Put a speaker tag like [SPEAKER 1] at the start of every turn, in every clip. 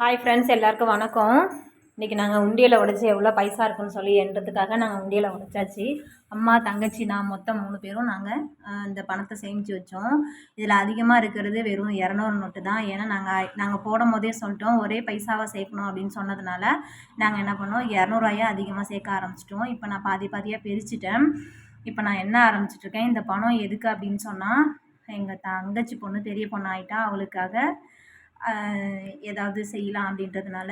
[SPEAKER 1] Hi friends எல்லாருக்கும் வணக்கம். இன்றைக்கி நாங்கள் உண்டியில் உடைச்சி எவ்வளோ பைசா இருக்குன்னு சொல்லி என்றதுக்காக நாங்கள் உண்டியில் உடைச்சாச்சு. அம்மா தங்கச்சி நான் மொத்தம் மூணு பேரும் நாங்கள் இந்த பணத்தை சேமித்து வச்சோம். இதில் அதிகமாக இருக்கிறது வெறும் இரநூறு நோட்டு தான். ஏன்னா நாங்கள் நாங்கள் போடும் போதே சொல்லிட்டோம் ஒரே பைசாவை சேர்க்கணும் அப்படின்னு சொன்னதுனால நாங்கள் என்ன பண்ணோம் இரநூறுவாயா அதிகமாக சேர்க்க ஆரம்பிச்சிட்டோம். இப்போ நான் பாதி பாதியாக பிரிச்சுட்டேன். இப்போ நான் என்ன ஆரம்பிச்சிட்ருக்கேன் இந்த பணம் எதுக்கு அப்படின்னு சொன்னால் எங்கள் தங்கச்சி பொண்ணு பெரிய பொண்ணு ஆகிட்டா அவளுக்காக ஏதாவது செய்யலாம் அப்படின்றதுனால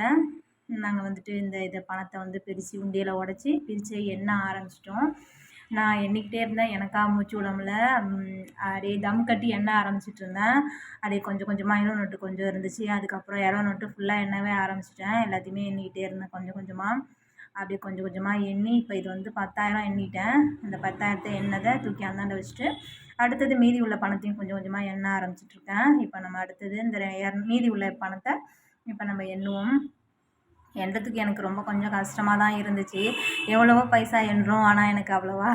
[SPEAKER 1] நாங்கள் வந்துட்டு இந்த இதை பணத்தை வந்து பிரித்து உண்டியலை உடச்சி பிரித்து எண்ண ஆரம்பிச்சிட்டோம். நான் எண்ணிக்கிட்டே இருந்தேன். எனக்கா மூச்சு உடம்புல அப்படியே தம் கட்டி எண்ண ஆரம்பிச்சிட்ருந்தேன் அப்படியே கொஞ்சம் கொஞ்சமாக இன்னும் நோட்டு கொஞ்சம் இருந்துச்சு. அதுக்கப்புறம் இரநூறு நோட்டு ஃபுல்லாக எண்ணவே ஆரம்பிச்சிட்டேன். எல்லாத்தையுமே எண்ணிக்கிட்டே இருந்தேன் கொஞ்சம் கொஞ்சமாக அப்படியே கொஞ்சம் கொஞ்சமாக எண்ணி இப்போ இது வந்து பத்தாயிரம் எண்ணிட்டேன். அந்த பத்தாயிரத்தை எண்ணதை தூக்கி அந்தாண்ட வச்சுட்டு அடுத்தது மீதி உள்ள பணத்தையும் கொஞ்சம் கொஞ்சமாக எண்ண ஆரம்பிச்சிட்ருக்கேன். இப்போ நம்ம அடுத்தது இந்த மீதி உள்ள பணத்தை இப்போ நம்ம எண்ணுவோம். எண்ணுறதுக்கு எனக்கு ரொம்ப கொஞ்சம் கஷ்டமாக தான் இருந்துச்சு. எவ்வளவோ பைசா எண்ணுறோம் ஆனால் எனக்கு அவ்வளோவா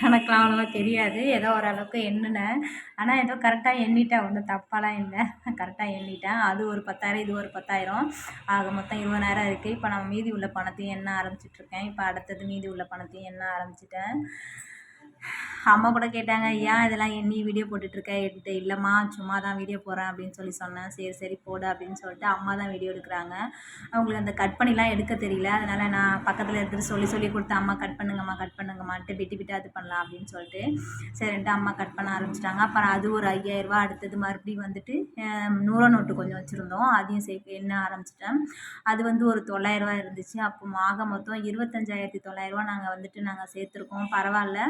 [SPEAKER 1] கணக்கெலாம் அவ்வளோவா தெரியாது. ஏதோ ஓரளவுக்கு எண்ணினேன். ஆனால் ஏதோ கரெக்டாக எண்ணிட்டேன். ஒன்றும் தப்பாலாம் இல்லை. கரெக்டாக எண்ணிட்டேன். அது ஒரு பத்தாயிரம் இது ஒரு பத்தாயிரம். ஆக மொத்தம் இருபதாயிரம் இருக்குது இப்போ நம்ம மீதி உள்ள பணத்தையும் எண்ண ஆரம்பிச்சிட்ருக்கேன் இப்போ அடுத்தது மீதி உள்ள பணத்தையும் எண்ண ஆரம்பிச்சிட்டேன். அம்மா கூட கேட்டாங்க ஏன் இதெல்லாம் எண்ணி வீடியோ போட்டுட்ருக்க? என்கிட்ட இல்லைம்மா சும்மா தான் வீடியோ போடுறேன் அப்படின்னு சொல்லி சொன்னேன். சரி சரி போடு அப்படின்னு சொல்லிட்டு அம்மா தான் வீடியோ எடுக்கிறாங்க. அவங்களுக்கு அந்த கட் பண்ணிலாம் எடுக்க தெரியல. அதனால் நான் பக்கத்தில் எடுத்துகிட்டு சொல்லி சொல்லி கொடுத்து அம்மா கட் பண்ணுங்கம்மா கட் பண்ணுங்கம்மான்ட்டு விட்டு விட்டு அது பண்ணலாம் அப்படின்னு சொல்லிட்டு சரின்ட்டு அம்மா கட் பண்ண ஆரம்பிச்சிட்டாங்க. அப்புறம் அது ஒரு ஐயாயிரரூபா அடுத்தது மறுபடியும் வந்துட்டு நூறு நோட்டு கொஞ்சம் வச்சுருந்தோம். அதையும் சேர்க்க எண்ண ஆரம்பிச்சிட்டேன். அது வந்து ஒரு தொள்ளாயிரரூவா இருந்துச்சு. அப்போ ஆக மொத்தம் இருபத்தஞ்சாயிரத்தி தொள்ளாயிரரூவா நாங்கள் வந்துட்டு நாங்கள் சேர்த்துருக்கோம். பரவாயில்ல.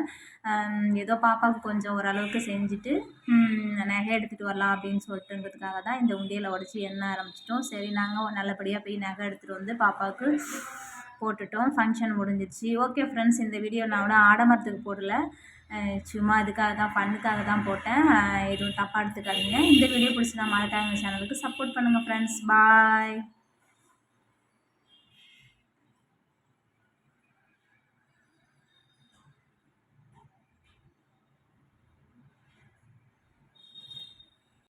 [SPEAKER 1] ஏதோ பாப்பாவுக்கு கொஞ்சம் ஓரளவுக்கு செஞ்சுட்டு நகை எடுத்துகிட்டு வரலாம் அப்படின்னு சொல்லிட்டுங்கிறதுக்காக தான் இந்த உண்டியலை உடச்சி எண்ண ஆரம்பிச்சிட்டோம். சரி நாங்கள் நல்லபடியாக போய் நகை எடுத்துகிட்டு வந்து பாப்பாவுக்கு போட்டுட்டோம். ஃபங்க்ஷன் முடிஞ்சிடுச்சு ஓகே ஃப்ரெண்ட்ஸ் இந்த வீடியோ நான் கூட ஆடம்பரத்துக்கு போடல. சும்மா இதுக்காக தான் பண்ணுக்காக தான் போட்டேன். எதுவும் தப்பாக எடுத்துக்காதீங்க. இந்த வீடியோ பிடிச்சி நான் மறக்காம சேனலுக்கு சப்போர்ட் பண்ணுங்கள் ஃப்ரெண்ட்ஸ் பாய்